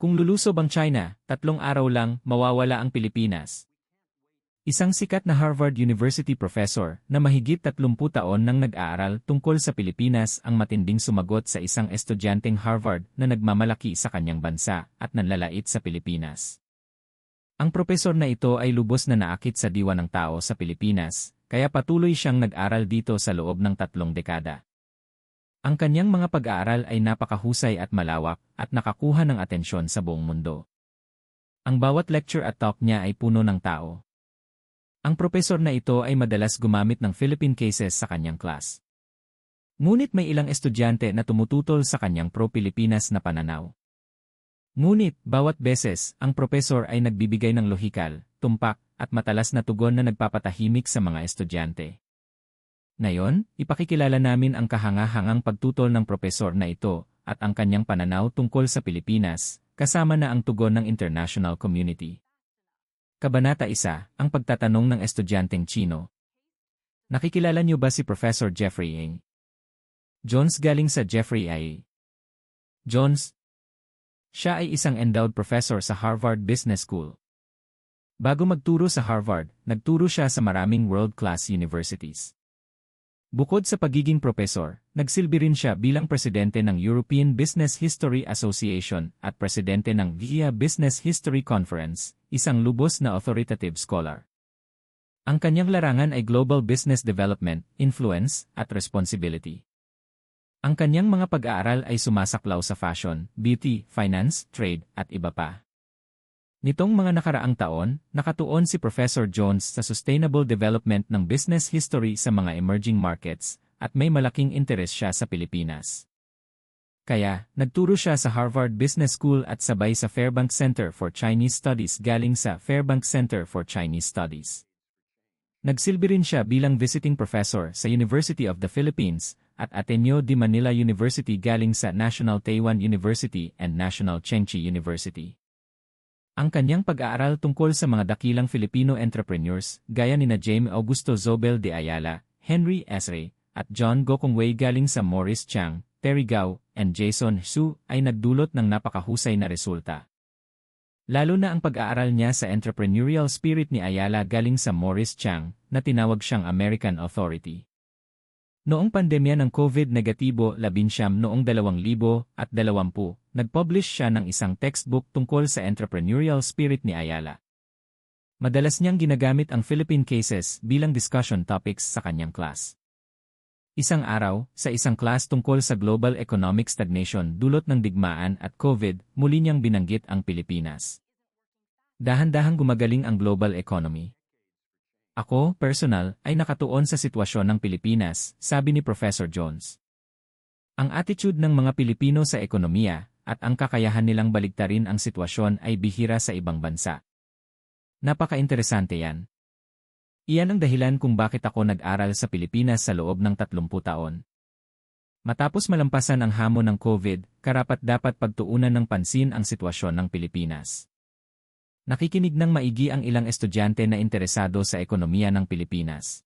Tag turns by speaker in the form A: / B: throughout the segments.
A: Kung lulusob ang China, tatlong araw lang, mawawala ang Pilipinas. Isang sikat na Harvard University professor na mahigit 30 taon nang nag-aaral tungkol sa Pilipinas ang matinding sumagot sa isang estudyanteng Harvard na nagmamalaki sa kanyang bansa at nanlalait sa Pilipinas. Ang profesor na ito ay lubos na naakit sa diwa ng tao sa Pilipinas, kaya patuloy siyang nag-aral dito sa loob ng tatlong dekada. Ang kanyang mga pag-aaral ay napakahusay at malawak at nakakuha ng atensyon sa buong mundo. Ang bawat lecture at talk niya ay puno ng tao. Ang propesor na ito ay madalas gumamit ng Philippine cases sa kanyang class. Ngunit may ilang estudyante na tumututol sa kanyang pro-Pilipinas na pananaw. Ngunit, bawat beses, ang propesor ay nagbibigay ng lohikal, tumpak, at matalas na tugon na nagpapatahimik sa mga estudyante. Ngayon, ipakikilala namin ang kahangahangang pagtutol ng propesor na ito at ang kanyang pananaw tungkol sa Pilipinas, kasama na ang tugon ng international community. Kabanata 1, ang pagtatanong ng estudyanteng Chino. Nakikilala niyo ba si Professor Jeffrey Ng? Jones galing sa Jeffrey A. Jones. Siya ay isang endowed professor sa Harvard Business School. Bago magturo sa Harvard, nagturo siya sa maraming world-class universities. Bukod sa pagiging propesor, nagsilbi rin siya bilang presidente ng European Business History Association at presidente ng VIA Business History Conference, isang lubos na authoritative scholar. Ang kanyang larangan ay Global Business Development, Influence, at Responsibility. Ang kanyang mga pag-aaral ay sumasaklaw sa fashion, beauty, finance, trade, at iba pa. Nitong mga nakaraang taon, nakatuon si Professor Jones sa sustainable development ng business history sa mga emerging markets, at may malaking interes siya sa Pilipinas. Kaya, nagturo siya sa Harvard Business School at sabay sa Fairbanks Center for Chinese Studies galing sa Fairbanks Center for Chinese Studies. Nagsilbi rin siya bilang visiting professor sa University of the Philippines at Ateneo de Manila University galing sa National Taiwan University and National Chengchi University. Ang kanyang pag-aaral tungkol sa mga dakilang Filipino entrepreneurs, gaya ni na Jaime Augusto Zobel de Ayala, Henry Esre, at John Gokongwei galing sa Morris Chang, Terry Gao, and Jason Su, ay nagdulot ng napakahusay na resulta. Lalo na ang pag-aaral niya sa entrepreneurial spirit ni Ayala galing sa Morris Chang, na tinawag siyang American Authority. Noong pandemya ng COVID negatibo 19 noong 2020, nag-publish siya ng isang textbook tungkol sa entrepreneurial spirit ni Ayala. Madalas niyang ginagamit ang Philippine cases bilang discussion topics sa kanyang class. Isang araw, sa isang class tungkol sa global economic stagnation dulot ng digmaan at COVID, muli niyang binanggit ang Pilipinas. Dahan-dahang gumagaling ang global economy. Ako, personal, ay nakatuon sa sitwasyon ng Pilipinas, sabi ni Professor Jones. Ang attitude ng mga Pilipino sa ekonomiya, at ang kakayahan nilang baligtarin ang sitwasyon ay bihira sa ibang bansa. Napaka-interesante yan. Iyan ang dahilan kung bakit ako nag-aral sa Pilipinas sa loob ng 30 taon. Matapos malampasan ang hamon ng COVID, karapat dapat pagtuunan ng pansin ang sitwasyon ng Pilipinas. Nakikinig ng maigi ang ilang estudyante na interesado sa ekonomiya ng Pilipinas.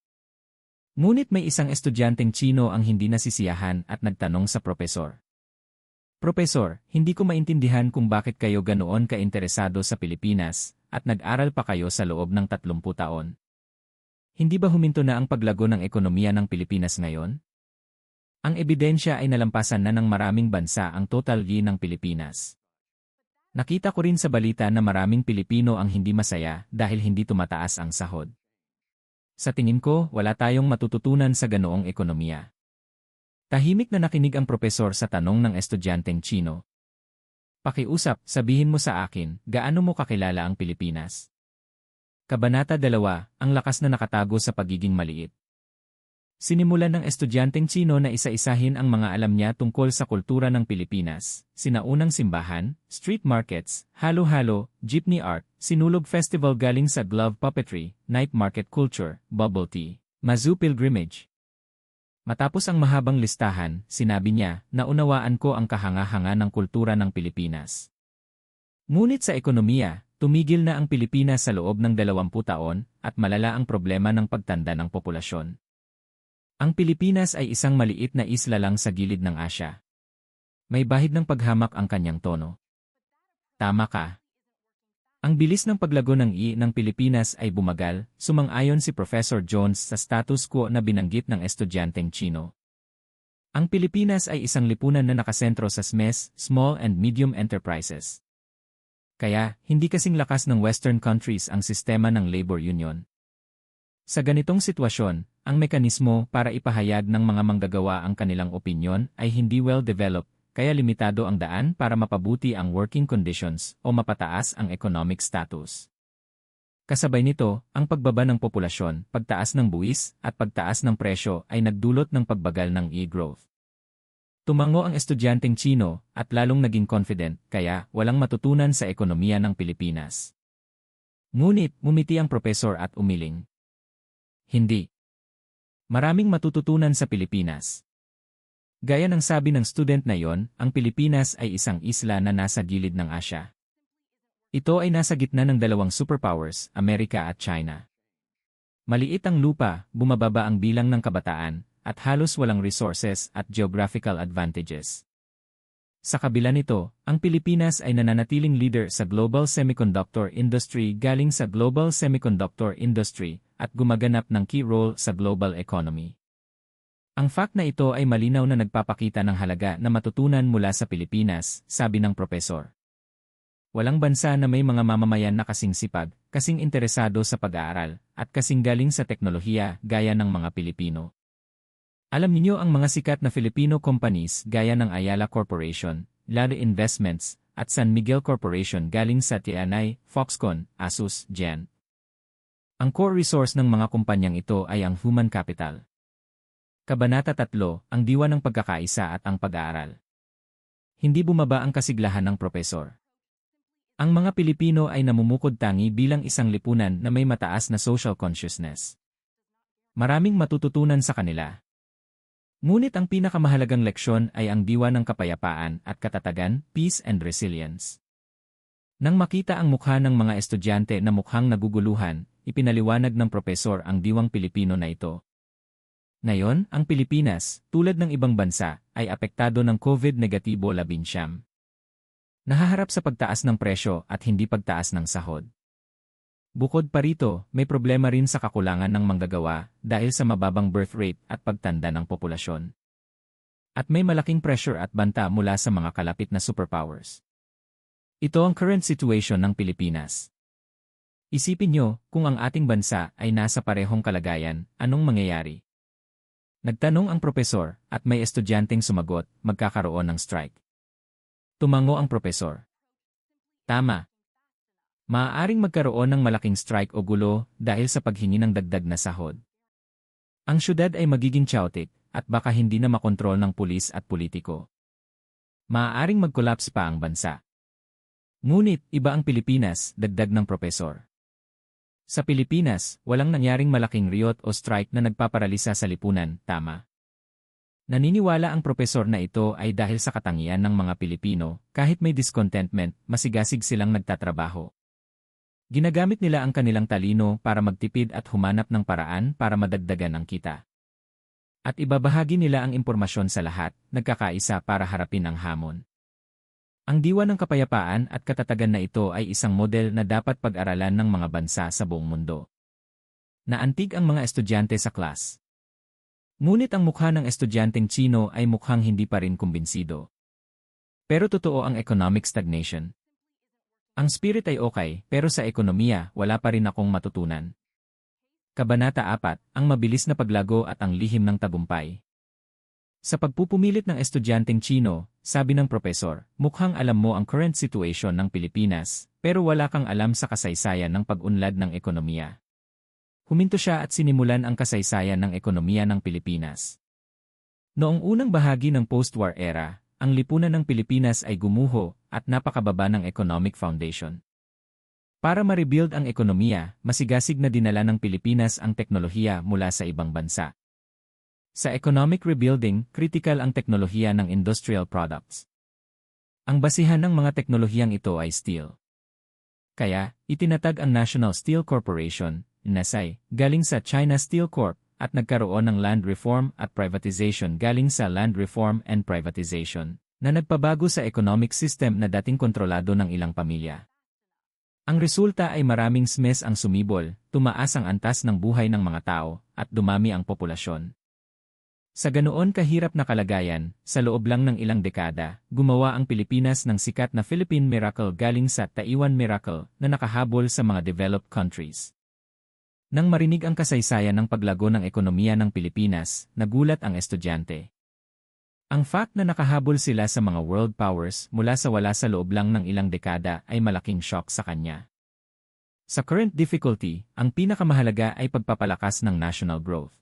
A: Ngunit may isang estudyanteng Chino ang hindi nasisiyahan at nagtanong sa propesor. Profesor, hindi ko maintindihan kung bakit kayo ganoon ka-interesado sa Pilipinas at nag-aral pa kayo sa loob ng 30 taon. Hindi ba huminto na ang paglago ng ekonomiya ng Pilipinas ngayon? Ang ebidensya ay nalampasan na ng maraming bansa ang total GDP ng Pilipinas. Nakita ko rin sa balita na maraming Pilipino ang hindi masaya dahil hindi tumataas ang sahod. Sa tingin ko, wala tayong matututunan sa ganoong ekonomiya. Tahimik na nakinig ang propesor sa tanong ng estudyanteng Chino. Pakiusap, sabihin mo sa akin, gaano mo kakilala ang Pilipinas? Kabanata 2, ang lakas na nakatago sa pagiging maliit. Sinimulan ng estudyanteng Chino na isa-isahin ang mga alam niya tungkol sa kultura ng Pilipinas, sinaunang simbahan, street markets, halo-halo, jeepney art, sinulog festival galing sa glove puppetry, night market culture, bubble tea, Mazu pilgrimage, Matapos ang mahabang listahan, sinabi niya, naunawaan ko ang kahanga-hanga ng kultura ng Pilipinas. Ngunit sa ekonomiya, tumigil na ang Pilipinas sa loob ng 20 taon at malala ang problema ng pagtanda ng populasyon. Ang Pilipinas ay isang maliit na isla lang sa gilid ng Asya. May bahid ng paghamak ang kanyang tono. Tama ka. Ang bilis ng paglago ng I ng Pilipinas ay bumagal, sumang-ayon si Professor Jones sa status quo na binanggit ng estudyanteng Chino. Ang Pilipinas ay isang lipunan na nakasentro sa SMEs, Small and Medium Enterprises. Kaya, hindi kasing lakas ng Western countries ang sistema ng labor union. Sa ganitong sitwasyon, ang mekanismo para ipahayag ng mga manggagawa ang kanilang opinyon ay hindi well-developed kaya limitado ang daan para mapabuti ang working conditions o mapataas ang economic status. Kasabay nito, ang pagbaba ng populasyon, pagtaas ng buwis, at pagtaas ng presyo ay nagdulot ng pagbagal ng e-growth. Tumango ang estudyanteng Chino at lalong naging confident kaya walang matutunan sa ekonomiya ng Pilipinas. Ngunit, mumiti ang profesor at umiling. Hindi. Maraming matututunan sa Pilipinas. Gaya ng sabi ng student na yon, ang Pilipinas ay isang isla na nasa gilid ng Asya. Ito ay nasa gitna ng dalawang superpowers, Amerika at China. Maliit ang lupa, bumababa ang bilang ng kabataan, at halos walang resources at geographical advantages. Sa kabila nito, ang Pilipinas ay nananatiling leader sa global semiconductor industry galing sa global semiconductor industry at gumaganap ng key role sa global economy. Ang fact na ito ay malinaw na nagpapakita ng halaga na matutunan mula sa Pilipinas, sabi ng propesor. Walang bansa na may mga mamamayan na kasing sipag, kasing interesado sa pag-aaral, at kasing galing sa teknolohiya gaya ng mga Pilipino. Alam niyo ang mga sikat na Filipino companies gaya ng Ayala Corporation, Lado Investments, at San Miguel Corporation galing sa Tianay, Foxconn, Asus, Gen. Ang core resource ng mga kumpanyang ito ay ang human capital. Kabanata 3, ang diwa ng pagkakaisa at ang pag-aaral. Hindi bumaba ang kasiglahan ng propesor. Ang mga Pilipino ay namumukod tangi bilang isang lipunan na may mataas na social consciousness. Maraming matututunan sa kanila. Ngunit ang pinakamahalagang leksyon ay ang diwa ng kapayapaan at katatagan, peace and resilience. Nang makita ang mukha ng mga estudyante na mukhang naguguluhan, ipinaliwanag ng propesor ang diwang Pilipino na ito. Ngayon, ang Pilipinas, tulad ng ibang bansa, ay apektado ng COVID-19. Nahaharap sa pagtaas ng presyo at hindi pagtaas ng sahod. Bukod pa rito, may problema rin sa kakulangan ng manggagawa dahil sa mababang birth rate at pagtanda ng populasyon. At may malaking pressure at banta mula sa mga kalapit na superpowers. Ito ang current situation ng Pilipinas. Isipin nyo, kung ang ating bansa ay nasa parehong kalagayan, anong mangyayari? Nagtanong ang propesor at may estudyanteng sumagot, magkakaroon ng strike. Tumango ang propesor. Tama. Maaaring magkaroon ng malaking strike o gulo dahil sa paghingi ng dagdag na sahod. Ang syudad ay magiging chaotic at baka hindi na makontrol ng pulis at politiko. Maaaring mag-collapse pa ang bansa. Ngunit, iba ang Pilipinas, dagdag ng propesor. Sa Pilipinas, walang nangyaring malaking riot o strike na nagpaparalisa sa lipunan, tama. Naniniwala ang propesor na ito ay dahil sa katangian ng mga Pilipino, kahit may discontentment, masigasig silang nagtatrabaho. Ginagamit nila ang kanilang talino para magtipid at humanap ng paraan para madagdagan ang kita. At ibabahagi nila ang impormasyon sa lahat, nagkakaisa para harapin ang hamon. Ang diwa ng kapayapaan at katatagan na ito ay isang model na dapat pag-aralan ng mga bansa sa buong mundo. Naantig ang mga estudyante sa class. Ngunit ang mukha ng estudyanteng Chino ay mukhang hindi pa rin kumbinsido. Pero totoo ang economic stagnation. Ang spirit ay okay, pero sa ekonomiya, wala pa rin akong matutunan. Kabanata 4, ang mabilis na paglago at ang lihim ng tagumpay. Sa pagpupumilit ng estudyanteng Chino, sabi ng propesor, mukhang alam mo ang current situation ng Pilipinas, pero wala kang alam sa kasaysayan ng pag-unlad ng ekonomiya. Huminto siya at sinimulan ang kasaysayan ng ekonomiya ng Pilipinas. Noong unang bahagi ng post-war era, ang lipunan ng Pilipinas ay gumuho at napakababa ng economic foundation. Para ma-rebuild ang ekonomiya, masigasig na dinala ng Pilipinas ang teknolohiya mula sa ibang bansa. Sa economic rebuilding, critical ang teknolohiya ng industrial products. Ang basihan ng mga teknolohiyang ito ay steel. Kaya, itinatag ang National Steel Corporation, NSI, galing sa China Steel Corp, at nagkaroon ng land reform at privatization galing sa land reform and privatization. Na nagpabago sa economic system na dating kontrolado ng ilang pamilya. Ang resulta ay maraming SMEs ang sumibol, tumaas ang antas ng buhay ng mga tao, at dumami ang populasyon. Sa ganoon kahirap na kalagayan, sa loob lang ng ilang dekada, gumawa ang Pilipinas ng sikat na Philippine Miracle galing sa Taiwan Miracle na nakahabol sa mga developed countries. Nang marinig ang kasaysayan ng paglago ng ekonomiya ng Pilipinas, nagulat ang estudyante. Ang fact na nakahabol sila sa mga world powers mula sa wala sa loob lang ng ilang dekada ay malaking shock sa kanya. Sa current difficulty, ang pinakamahalaga ay pagpapalakas ng national growth.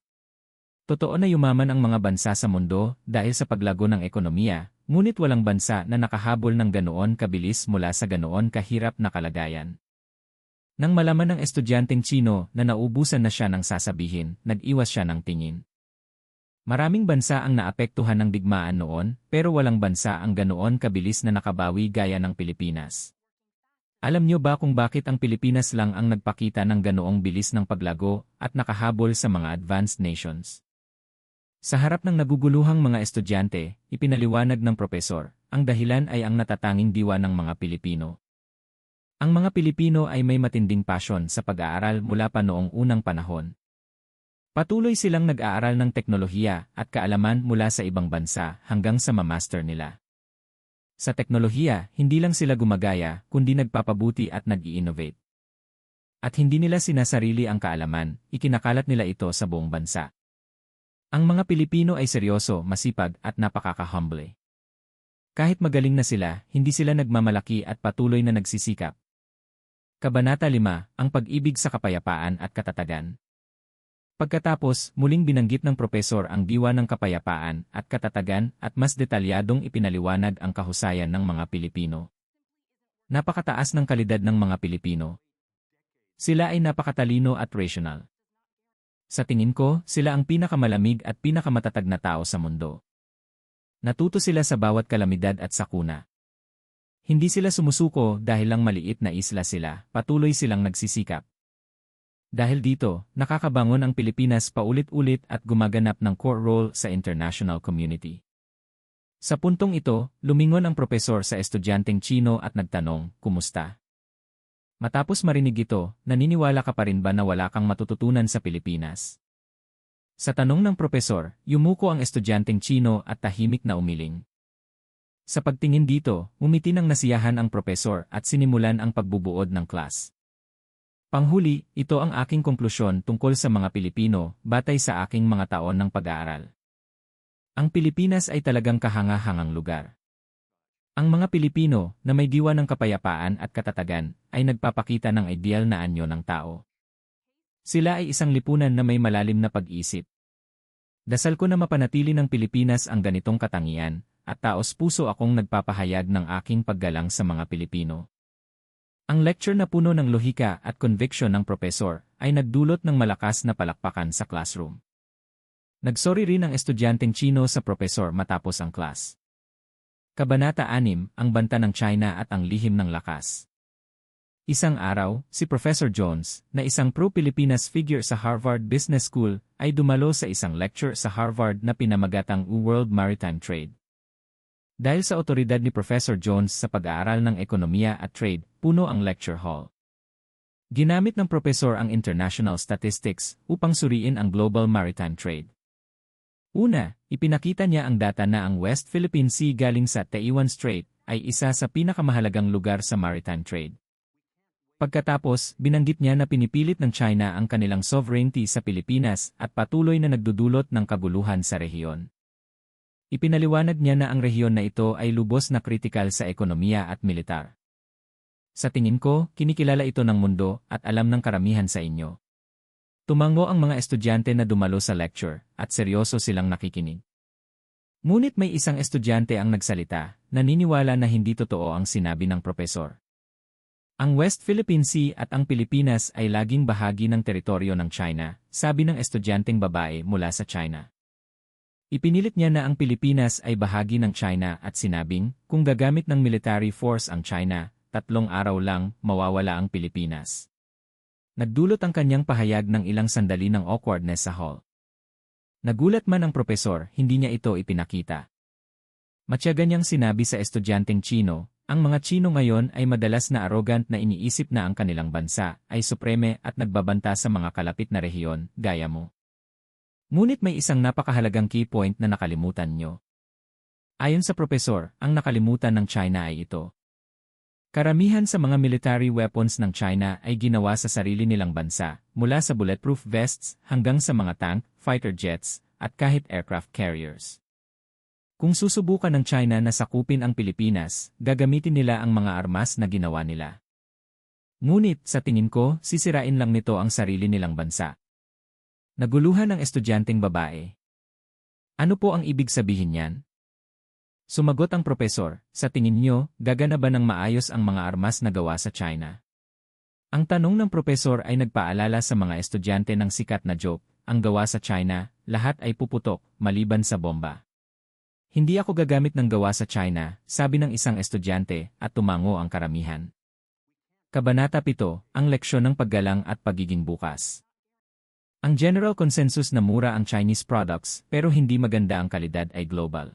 A: Totoo na yumaman ang mga bansa sa mundo dahil sa paglago ng ekonomiya, ngunit walang bansa na nakahabol ng ganoon kabilis mula sa ganoon kahirap na kalagayan. Nang malaman ng estudyanteng Chino na naubusan na siya ng sasabihin, nag-iwas siya ng tingin. Maraming bansa ang naapektuhan ng digmaan noon, pero walang bansa ang ganoon kabilis na nakabawi gaya ng Pilipinas. Alam niyo ba kung bakit ang Pilipinas lang ang nagpakita ng ganoong bilis ng paglago at nakahabol sa mga advanced nations? Sa harap ng naguguluhang mga estudyante, ipinaliwanag ng propesor, ang dahilan ay ang natatanging diwa ng mga Pilipino. Ang mga Pilipino ay may matinding pasyon sa pag-aaral mula pa noong unang panahon. Patuloy silang nag-aaral ng teknolohiya at kaalaman mula sa ibang bansa hanggang sa mamaster nila. Sa teknolohiya, hindi lang sila gumagaya, kundi nagpapabuti at nag-i-innovate. At hindi nila sinasarili ang kaalaman, ikinakalat nila ito sa buong bansa. Ang mga Pilipino ay seryoso, masipag at napakaka-humble. Kahit magaling na sila, hindi sila nagmamalaki at patuloy na nagsisikap. Kabanata 5, ang pag-ibig sa kapayapaan at katatagan. Pagkatapos, muling binanggit ng propesor ang diwa ng kapayapaan at katatagan at mas detalyadong ipinaliwanag ang kahusayan ng mga Pilipino. Napakataas ng kalidad ng mga Pilipino. Sila ay napakatalino at rational. Sa tingin ko, sila ang pinakamalamig at pinakamatatag na tao sa mundo. Natuto sila sa bawat kalamidad at sakuna. Hindi sila sumusuko dahil lang maliit na isla sila, patuloy silang nagsisikap. Dahil dito, nakakabangon ang Pilipinas paulit-ulit at gumaganap ng core role sa international community. Sa puntong ito, lumingon ang propesor sa estudyanteng Chino at nagtanong, kumusta? Matapos marinig ito, naniniwala ka pa rin ba na wala kang matututunan sa Pilipinas? Sa tanong ng propesor, yumuko ang estudyanteng Chino at tahimik na umiling. Sa pagtingin dito, umiti ng nasiyahan ang propesor at sinimulan ang pagbubuod ng class. Panghuli, ito ang aking konklusyon tungkol sa mga Pilipino batay sa aking mga taon ng pag-aaral. Ang Pilipinas ay talagang kahanga-hangang lugar. Ang mga Pilipino na may diwa ng kapayapaan at katatagan ay nagpapakita ng ideal na anyo ng tao. Sila ay isang lipunan na may malalim na pag-isip. Dasal ko na mapanatili ng Pilipinas ang ganitong katangian, at taos puso akong nagpapahayag ng aking paggalang sa mga Pilipino. Ang lecture na puno ng lohika at conviction ng propesor ay nagdulot ng malakas na palakpakan sa classroom. Nagsorry rin ang estudyanteng Chino sa propesor matapos ang class. Kabanata 6, ang banta ng China at ang lihim ng lakas. Isang araw, si Professor Jones, na isang pro-Pilipinas figure sa Harvard Business School, ay dumalo sa isang lecture sa Harvard na pinamagatang World Maritime Trade. Dahil sa otoridad ni Professor Jones sa pag-aaral ng ekonomiya at trade, puno ang lecture hall. Ginamit ng profesor ang international statistics upang suriin ang global maritime trade. Una, ipinakita niya ang data na ang West Philippine Sea galing sa Taiwan Strait ay isa sa pinakamahalagang lugar sa maritime trade. Pagkatapos, binanggit niya na pinipilit ng China ang kanilang sovereignty sa Pilipinas at patuloy na nagdudulot ng kaguluhan sa rehiyon. Ipinaliwanag niya na ang rehiyon na ito ay lubos na kritikal sa ekonomiya at militar. Sa tingin ko, kinikilala ito ng mundo at alam ng karamihan sa inyo. Tumango ang mga estudyante na dumalo sa lecture at seryoso silang nakikinig. Ngunit may isang estudyante ang nagsalita, naniniwala na hindi totoo ang sinabi ng propesor. Ang West Philippine Sea at ang Pilipinas ay laging bahagi ng teritoryo ng China, sabi ng estudyanteng babae mula sa China. Ipinilit niya na ang Pilipinas ay bahagi ng China at sinabing, kung gagamit ng military force ang China, tatlong araw lang, mawawala ang Pilipinas. Nagdulot ang kanyang pahayag ng ilang sandali ng awkwardness sa hall. Nagulat man ang propesor, hindi niya ito ipinakita. Matyaga niyang sinabi sa estudyanteng Chino, ang mga Chino ngayon ay madalas na arrogant na iniisip na ang kanilang bansa ay supreme at nagbabanta sa mga kalapit na rehiyon, gaya mo. Ngunit may isang napakahalagang key point na nakalimutan nyo. Ayon sa propesor, ang nakalimutan ng China ay ito. Karamihan sa mga military weapons ng China ay ginawa sa sarili nilang bansa, mula sa bulletproof vests hanggang sa mga tank, fighter jets, at kahit aircraft carriers. Kung susubukan ng China na sakupin ang Pilipinas, gagamitin nila ang mga armas na ginawa nila. Ngunit, sa tingin ko, sisirain lang nito ang sarili nilang bansa. Naguluhan ang estudyanteng babae. Ano po ang ibig sabihin niyan? Sumagot ang propesor, sa tingin niyo, gagana ba ng maayos ang mga armas na gawa sa China? Ang tanong ng propesor ay nagpaalala sa mga estudyante ng sikat na joke, ang gawa sa China, lahat ay puputok, maliban sa bomba. Hindi ako gagamit ng gawa sa China, sabi ng isang estudyante, at tumango ang karamihan. Kabanata 7, ang leksyon ng paggalang at pagiging bukas. Ang general consensus na mura ang Chinese products pero hindi maganda ang kalidad ay global.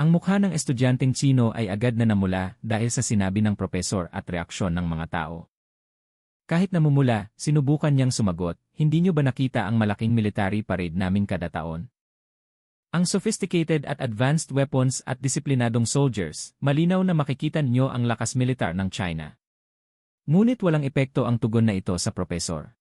A: Ang mukha ng estudyanteng Chino ay agad na namula dahil sa sinabi ng propesor at reaksyon ng mga tao. Kahit namumula, sinubukan niyang sumagot, hindi niyo ba nakita ang malaking military parade namin kada taon? Ang sophisticated at advanced weapons at disiplinadong soldiers, malinaw na makikita niyo ang lakas militar ng China. Ngunit walang epekto ang tugon na ito sa propesor.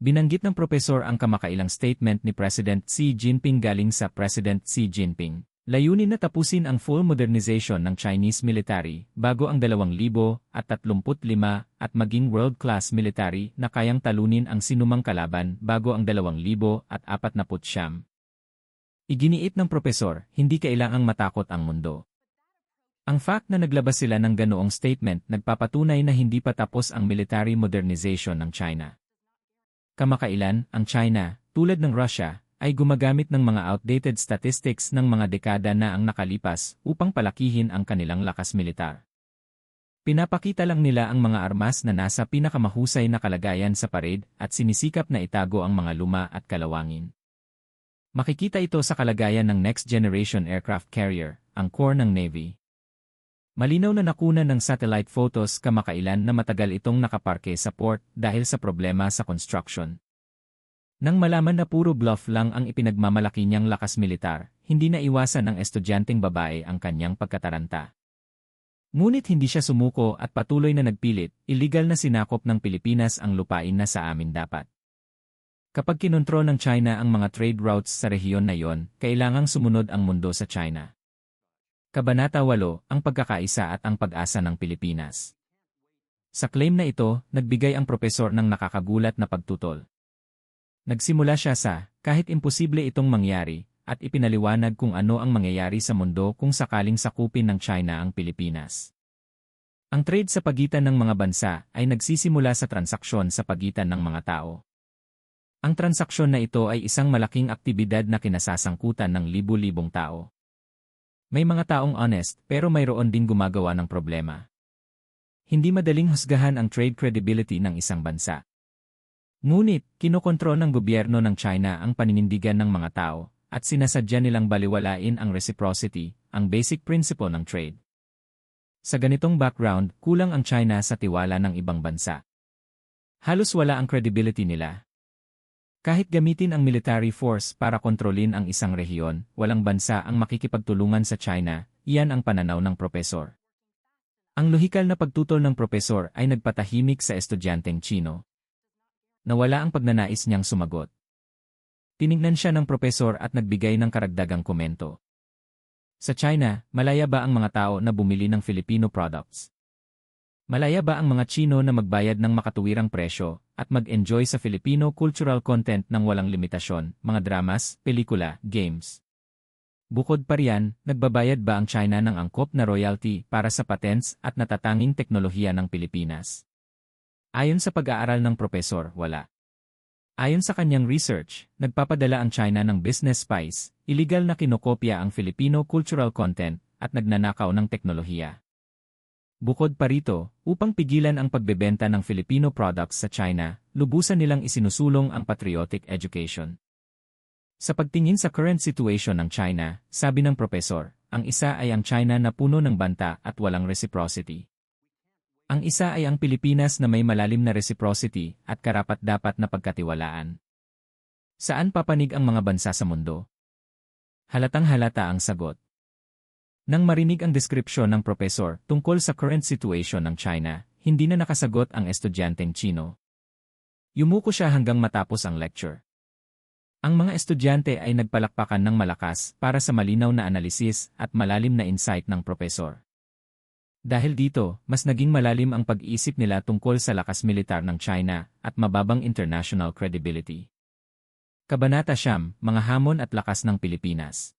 A: Binanggit ng propesor ang kamakailang statement ni President Xi Jinping galing sa President Xi Jinping. Layunin na tapusin ang full modernization ng Chinese military bago ang 2035 at maging world-class military na kayang talunin ang sinumang kalaban bago ang 2049. Iginiit ng propesor, hindi kailangang matakot ang mundo. Ang fact na naglabas sila ng ganoong statement nagpapatunay na hindi pa tapos ang military modernization ng China. Kamakailan, ang China, tulad ng Russia, ay gumagamit ng mga outdated statistics ng mga dekada na ang nakalipas upang palakihin ang kanilang lakas militar. Pinapakita lang nila ang mga armas na nasa pinakamahusay na kalagayan sa parade at sinisikap na itago ang mga luma at kalawangin. Makikita ito sa kalagayan ng Next Generation Aircraft Carrier, ang core ng Navy. Malinaw na nakuna ng satellite photos kamakailan na matagal itong nakaparke sa port dahil sa problema sa construction. Nang malaman na puro bluff lang ang ipinagmamalaki niyang lakas militar, hindi na iwasan ng estudyanteng babae ang kanyang pagkataranta. Ngunit hindi siya sumuko at patuloy na nagpilit, illegal na sinakop ng Pilipinas ang lupain na sa amin dapat. Kapag kinontrol ng China ang mga trade routes sa rehiyon na yon, kailangang sumunod ang mundo sa China. Kabanata 8, ang pagkakaisa at ang pag-asa ng Pilipinas. Sa claim na ito, nagbigay ang propesor ng nakakagulat na pagtutol. Nagsimula siya sa, kahit imposible itong mangyari, at ipinaliwanag kung ano ang mangyayari sa mundo kung sakaling sakupin ng China ang Pilipinas. Ang trade sa pagitan ng mga bansa ay nagsisimula sa transaksyon sa pagitan ng mga tao. Ang transaksyon na ito ay isang malaking aktibidad na kinasasangkutan ng libu-libong tao. May mga taong honest pero mayroon din gumagawa ng problema. Hindi madaling husgahan ang trade credibility ng isang bansa. Ngunit, kinokontrol ng gobyerno ng China ang paninindigan ng mga tao, at sinasadya nilang baliwalain ang reciprocity, ang basic principle ng trade. Sa ganitong background, kulang ang China sa tiwala ng ibang bansa. Halos wala ang credibility nila. Kahit gamitin ang military force para kontrolin ang isang rehiyon, walang bansa ang makikipagtulungan sa China, iyan ang pananaw ng propesor. Ang lohikal na pagtutol ng propesor ay nagpatahimik sa estudyanteng Chino. Nawala ang pagnanais niyang sumagot. Tinignan siya ng propesor at nagbigay ng karagdagang komento. Sa China, malaya ba ang mga tao na bumili ng Filipino products? Malaya ba ang mga Chino na magbayad ng makatuwirang presyo at mag-enjoy sa Filipino cultural content ng walang limitasyon, mga dramas, pelikula, games? Bukod pa riyan, nagbabayad ba ang China ng angkop na royalty para sa patents at natatanging teknolohiya ng Pilipinas? Ayon sa pag-aaral ng propesor, wala. Ayon sa kanyang research, nagpapadala ang China ng business spies, illegal na kinokopya ang Filipino cultural content, at nagnanakaw ng teknolohiya. Bukod pa rito, upang pigilan ang pagbebenta ng Filipino products sa China, lubusan nilang isinusulong ang patriotic education. Sa pagtingin sa current situation ng China, sabi ng propesor, ang isa ay ang China na puno ng banta at walang reciprocity. Ang isa ay ang Pilipinas na may malalim na reciprocity at karapat-dapat na pagkatiwalaan. Saan papanig ang mga bansa sa mundo? Halatang halata ang sagot. Nang marinig ang deskripsyon ng propesor tungkol sa current situation ng China, hindi na nakasagot ang estudyanteng Chino. Yumuko siya hanggang matapos ang lecture. Ang mga estudyante ay nagpalakpakan ng malakas para sa malinaw na analisis at malalim na insight ng propesor. Dahil dito, mas naging malalim ang pag-iisip nila tungkol sa lakas militar ng China at mababang international credibility. Kabanata Siyam, Mga Hamon at Lakas ng Pilipinas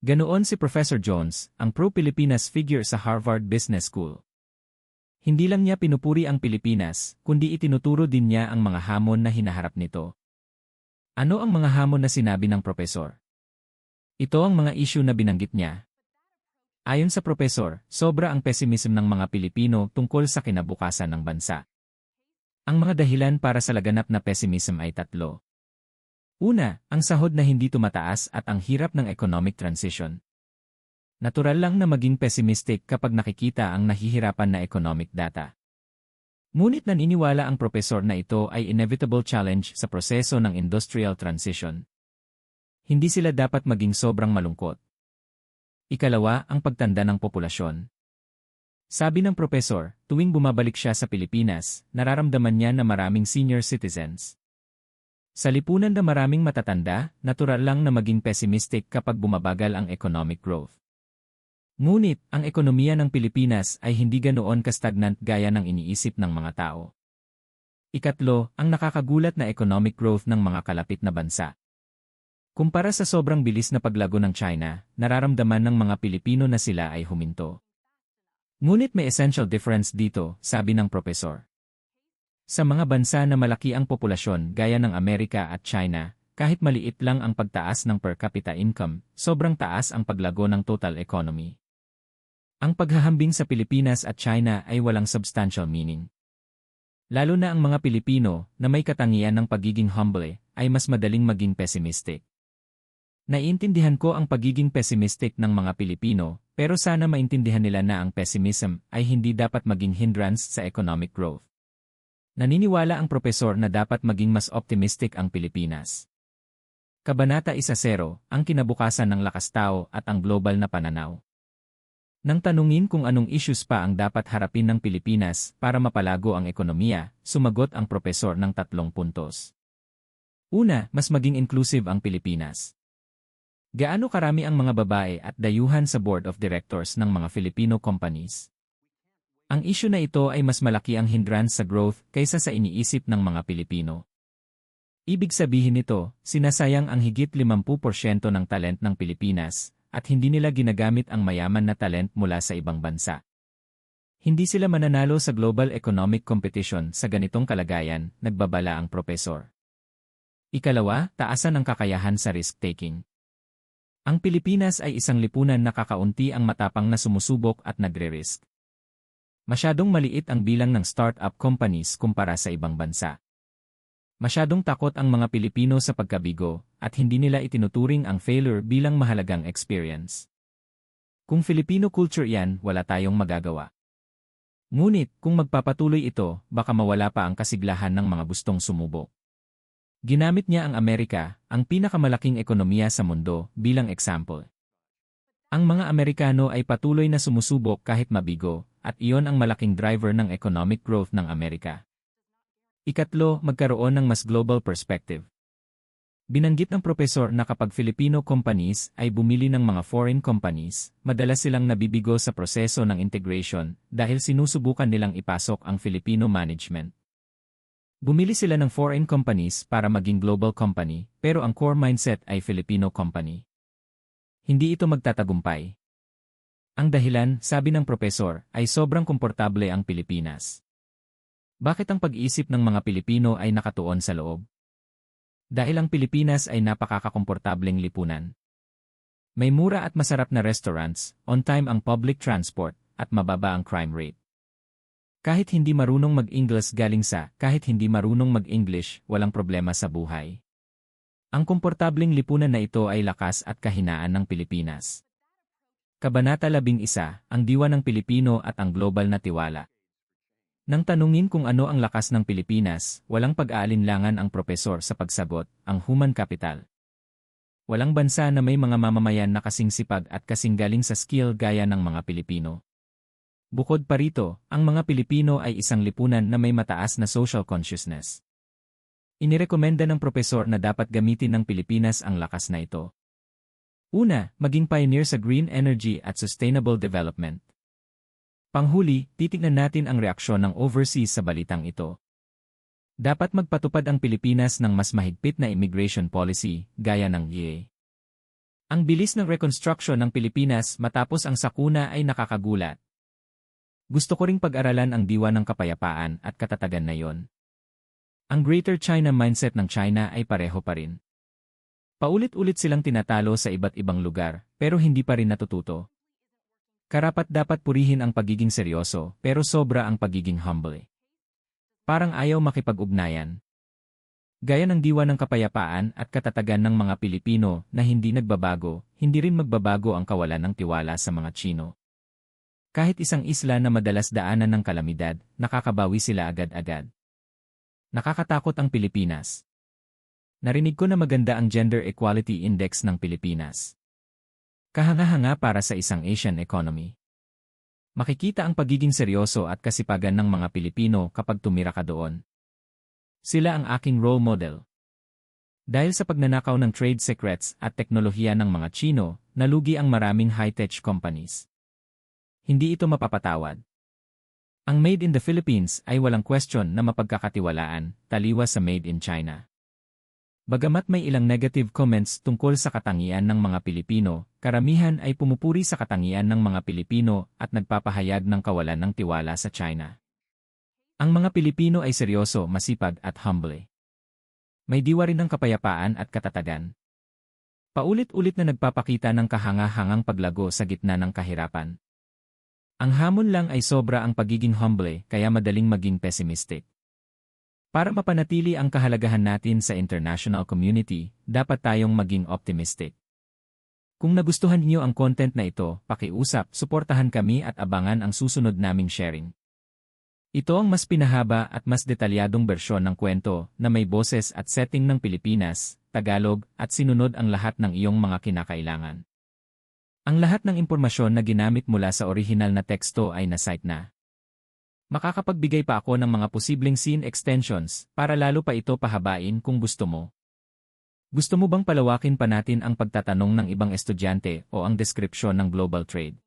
A: Ganoon si Professor Jones, ang pro-Pilipinas figure sa Harvard Business School. Hindi lang niya pinupuri ang Pilipinas, kundi itinuturo din niya ang mga hamon na hinaharap nito. Ano ang mga hamon na sinabi ng propesor? Ito ang mga issue na binanggit niya. Ayon sa propesor, sobra ang pessimism ng mga Pilipino tungkol sa kinabukasan ng bansa. Ang mga dahilan para sa laganap na pessimism ay tatlo. Una, ang sahod na hindi tumataas at ang hirap ng economic transition. Natural lang na maging pessimistic kapag nakikita ang nahihirapan na economic data. Ngunit naniniwala ang propesor na ito ay inevitable challenge sa proseso ng industrial transition. Hindi sila dapat maging sobrang malungkot. Ikalawa, ang pagtanda ng populasyon. Sabi ng propesor, tuwing bumabalik siya sa Pilipinas, nararamdaman niya na maraming senior citizens. Sa lipunan na maraming matatanda, natural lang na maging pessimistic kapag bumabagal ang economic growth. Ngunit, ang ekonomiya ng Pilipinas ay hindi ganoon kastagnant gaya ng iniisip ng mga tao. Ikatlo, ang nakakagulat na economic growth ng mga kalapit na bansa. Kumpara sa sobrang bilis na paglago ng China, nararamdaman ng mga Pilipino na sila ay huminto. Ngunit may essential difference dito, sabi ng propesor. Sa mga bansa na malaki ang populasyon gaya ng Amerika at China, kahit maliit lang ang pagtaas ng per capita income, sobrang taas ang paglago ng total economy. Ang paghahambing sa Pilipinas at China ay walang substantial meaning. Lalo na ang mga Pilipino na may katangian ng pagiging humble ay mas madaling maging pessimistic. Naiintindihan ko ang pagiging pessimistic ng mga Pilipino, pero sana maintindihan nila na ang pessimism ay hindi dapat maging hindrance sa economic growth. Naniniwala ang propesor na dapat maging mas optimistic ang Pilipinas. Kabanata 1.0, ang kinabukasan ng lakas tao at ang global na pananaw. Nang tanungin kung anong issues pa ang dapat harapin ng Pilipinas para mapalago ang ekonomiya, sumagot ang propesor ng tatlong puntos. Una, mas maging inclusive ang Pilipinas. Gaano karami ang mga babae at dayuhan sa board of directors ng mga Filipino companies? Ang issue na ito ay mas malaki ang hindrance sa growth kaysa sa iniisip ng mga Pilipino. Ibig sabihin nito, sinasayang ang higit 50% ng talent ng Pilipinas at hindi nila ginagamit ang mayaman na talent mula sa ibang bansa. Hindi sila mananalo sa global economic competition sa ganitong kalagayan, nagbabala ang propesor. Ikalawa, taasan ang kakayahan sa risk-taking. Ang Pilipinas ay isang lipunan na kakaunti ang matapang na sumusubok at nagre-risk. Masyadong maliit ang bilang ng startup companies kumpara sa ibang bansa. Masyadong takot ang mga Pilipino sa pagkabigo, at hindi nila itinuturing ang failure bilang mahalagang experience. Kung Filipino culture yan, wala tayong magagawa. Ngunit, kung magpapatuloy ito, baka mawala pa ang kasiglahan ng mga gustong sumubok. Ginamit niya ang Amerika, ang pinakamalaking ekonomiya sa mundo, bilang example. Ang mga Amerikano ay patuloy na sumusubok kahit mabigo, at iyon ang malaking driver ng economic growth ng Amerika. Ikatlo, magkaroon ng mas global perspective. Binanggit ng propesor na kapag Filipino companies ay bumili ng mga foreign companies, madalas silang nabibigo sa proseso ng integration dahil sinusubukan nilang ipasok ang Filipino management. Bumili sila ng foreign companies para maging global company, pero ang core mindset ay Filipino company. Hindi ito magtatagumpay. Ang dahilan, sabi ng propesor, ay sobrang komportable ang Pilipinas. Bakit ang pag-iisip ng mga Pilipino ay nakatuon sa loob? Dahil ang Pilipinas ay napakakakomportableng lipunan. May mura at masarap na restaurants, on-time ang public transport, at mababa ang crime rate. Kahit hindi marunong mag-English galing sa, kahit hindi marunong mag-English, walang problema sa buhay. Ang komportabling lipunan na ito ay lakas at kahinaan ng Pilipinas. Kabanata 11, ang diwa ng Pilipino at ang global na tiwala. Nang tanungin kung ano ang lakas ng Pilipinas, walang pag-aalinlangan ang propesor sa pagsagot, ang human capital. Walang bansa na may mga mamamayan na kasing sipag at kasing galing sa skill gaya ng mga Pilipino. Bukod pa rito, ang mga Pilipino ay isang lipunan na may mataas na social consciousness. Inirekomenda ng propesor na dapat gamitin ng Pilipinas ang lakas na ito. Una, maging pioneer sa green energy at sustainable development. Panghuli, titignan natin ang reaksyon ng overseas sa balitang ito. Dapat magpatupad ang Pilipinas ng mas mahigpit na immigration policy, gaya ng EA. Ang bilis ng reconstruction ng Pilipinas matapos ang sakuna ay nakakagulat. Gusto ko ring pag-aralan ang diwa ng kapayapaan at katatagan na yon. Ang Greater China mindset ng China ay pareho pa rin. Paulit-ulit silang tinatalo sa iba't ibang lugar, pero hindi pa rin natututo. Karapat dapat purihin ang pagiging seryoso, pero sobra ang pagiging humble. Parang ayaw makipag-ugnayan. Gaya ng diwa ng kapayapaan at katatagan ng mga Pilipino na hindi nagbabago, hindi rin magbabago ang kawalan ng tiwala sa mga Chino. Kahit isang isla na madalas daanan ng kalamidad, nakakabawi sila agad-agad. Nakakatakot ang Pilipinas. Narinig ko na maganda ang Gender Equality Index ng Pilipinas. Kahanga-hanga para sa isang Asian economy. Makikita ang pagiging seryoso at kasipagan ng mga Pilipino kapag tumira ka doon. Sila ang aking role model. Dahil sa pagnanakaw ng trade secrets at teknolohiya ng mga Chino, nalugi ang maraming high-tech companies. Hindi ito mapapatawad. Ang Made in the Philippines ay walang question na mapagkakatiwalaan, taliwas sa Made in China. Bagamat may ilang negative comments tungkol sa katangian ng mga Pilipino, karamihan ay pumupuri sa katangian ng mga Pilipino at nagpapahayag ng kawalan ng tiwala sa China. Ang mga Pilipino ay seryoso, masipag at humble. May diwa rin ng kapayapaan at katatagan. Paulit-ulit na nagpapakita ng kahanga-hangang paglago sa gitna ng kahirapan. Ang hamon lang ay sobra ang pagiging humble kaya madaling maging pessimistic. Para mapanatili ang kahalagahan natin sa international community, dapat tayong maging optimistic. Kung nagustuhan niyo ang content na ito, pakiusap, suportahan kami at abangan ang susunod naming sharing. Ito ang mas pinahaba at mas detalyadong bersyon ng kwento na may boses at setting ng Pilipinas, Tagalog at sinunod ang lahat ng iyong mga kinakailangan. Ang lahat ng impormasyon na ginamit mula sa orihinal na teksto ay na-cite na. Makakapagbigay pa ako ng mga posibleng scene extensions para lalo pa ito pahabain kung gusto mo. Gusto mo bang palawakin pa natin ang pagtatanong ng ibang estudyante o ang deskripsyon ng global trade?